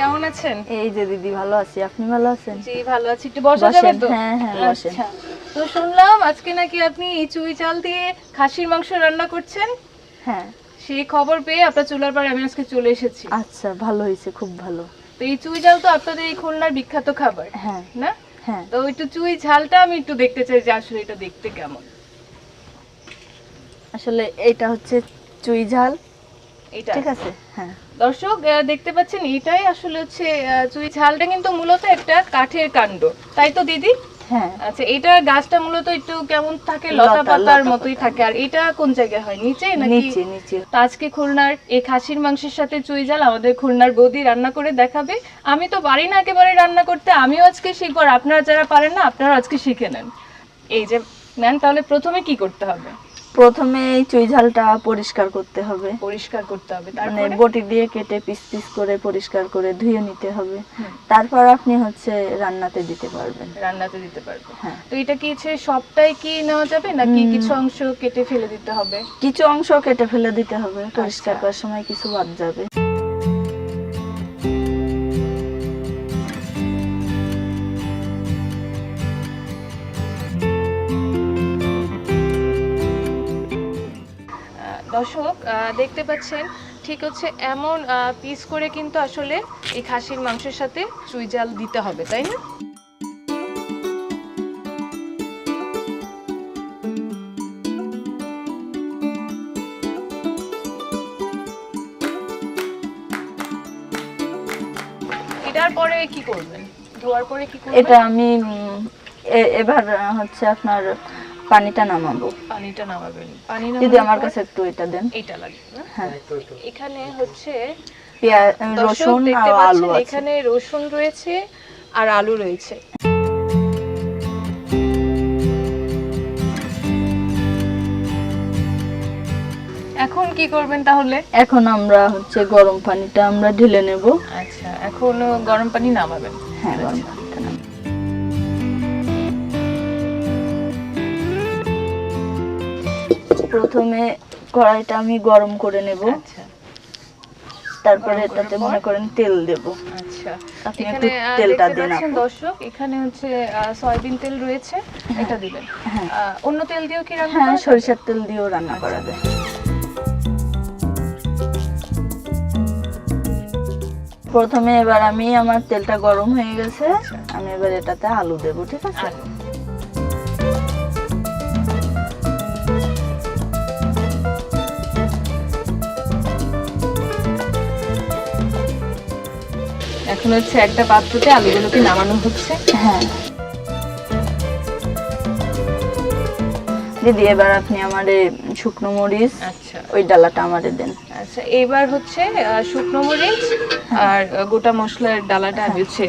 কেমন আছেন? এই যে দিদি ভালো আছি আপনি ভালো আছেন? জি ভালো আছি। একটু বসা যাবে তো? হ্যাঁ, হ্যাঁ, বসেন। আচ্ছা। তো শুনলাম আজকে নাকি আপনি এই চুই চাল দিয়ে খাসির মাংস রান্না করছেন? হ্যাঁ। সেই খবর পেয়ে আপনার চুলার পাড়ে আমি আজকে চলে এসেছি। আচ্ছা ভালো হয়েছে খুব ভালো। তো এই চুই ঝাল তো আপনাদের এই খুলনার বিখ্যাত খাবার হ্যাঁ না? হ্যাঁ। তো একটু চুই ঝালটা আমি একটু দেখতে চাই যে আসলে এটা দেখতে কেমন। আসলে এটা হচ্ছে চুই ঝাল। এটা ঠিক আছে হ্যাঁ। দর্শক দেখতে পাচ্ছেন এটাই আসলে হচ্ছে চুই ঝালটা কিন্তু মূলত একটা কাঠের কাণ্ড। তাই তো দিদি? হ্যাঁ। আচ্ছা এটা গাছটা মূলত একটু কেমন থাকে? লতা, লতা পাতার মতোই থাকে। আর এটা কোন জায়গায় হয়? নিচে নাকি নিচে নিচে। তো আজকে খুলনার এই খাসির মাংসের সাথে চুই জাল আমাদের খুলনার বৌদি রান্না করে দেখাবে। আমি তো পারি না একেবারে রান্না করতে আমিও আজকে শিখব। আর আপনারা যারা পারেন না আপনারা আজকে শিখে নেন। এই যে নেন তাহলে প্রথমে কি করতে হবে? প্রথমে এই চুই ঝালটা পরিষ্কার করতে হবে। পরিষ্কার করতে হবে। মানে বটি দিয়ে কেটে পিস পিস করে পরিষ্কার করে ধুয়ে নিতে হবে। তারপর আপনি হচ্ছে রান্নাতে দিতে পারবেন। রান্নাতে দিতে পারবেন। হ্যাঁ। তো এটা কি হচ্ছে সবটাই কি নেওয়া যাবে নাকি কিছু অংশ কেটে ফেলে দিতে হবে? কিছু অংশ কেটে ফেলে দিতে হবে পরিষ্কার আচ্ছা। করার সময় কিছু বাদ যাবে। দর্শক দেখতে পাচ্ছেন, ঠিক হচ্ছে এমন পিস করে কিন্তু আসলে এই খাসির মাংসের সাথে চুই জাল দিতে হবে, তাই না? এটার পরে কি করবেন? ধোয়ার পরে কি করবেন? এটা আমি এবার হচ্ছে আপনার পানিটা নামাবো। পানিটা নামাবেন। পানি যদি আমার কাছে একটু এটা দেন। এইটা লাগবে না হ্যাঁ। এখানে হচ্ছে পেঁয়াজ রসুন আর আলু আছে। এখানে রসুন রয়েছে আর আলু রয়েছে। এখন কি করবেন তাহলে? এখন আমরা হচ্ছে গরম পানিটা আমরা ঢেলে নেব। আচ্ছা এখন গরম পানি নামাবেন। হ্যাঁ গরম প্রথমে কড়াইটা আমি গরম করে নেব। আচ্ছা। তারপরে এটাতে মনে করেন তেল দেব। আচ্ছা। আপনি একটু তেলটা দিন পাচ্ছেন আপু। দর্শক এখানে হচ্ছে সয়াবিন তেল রয়েছে এটা দিবেন। হ্যাঁ। অন্য তেল দিয়েও কি রান্না হ্যাঁ সরিষার তেল দিয়েও রান্না করা যায়। প্রথমে এবার আমি আমার তেলটা গরম হয়ে গেছে। আমি এবার এটাতে আলু দেব ঠিক আছে? এখন হচ্ছে একটা পাত্রতে আলুগুলোকে নামানো হচ্ছে? হ্যাঁ। দিদি এবার আপনি আমার শুকনো মরিচ আচ্ছা। ওই ডালাটা আমারে দেন। আচ্ছা এবার হচ্ছে শুকনো মরিচ আর গোটা মশলার ডালাটা আমি হচ্ছে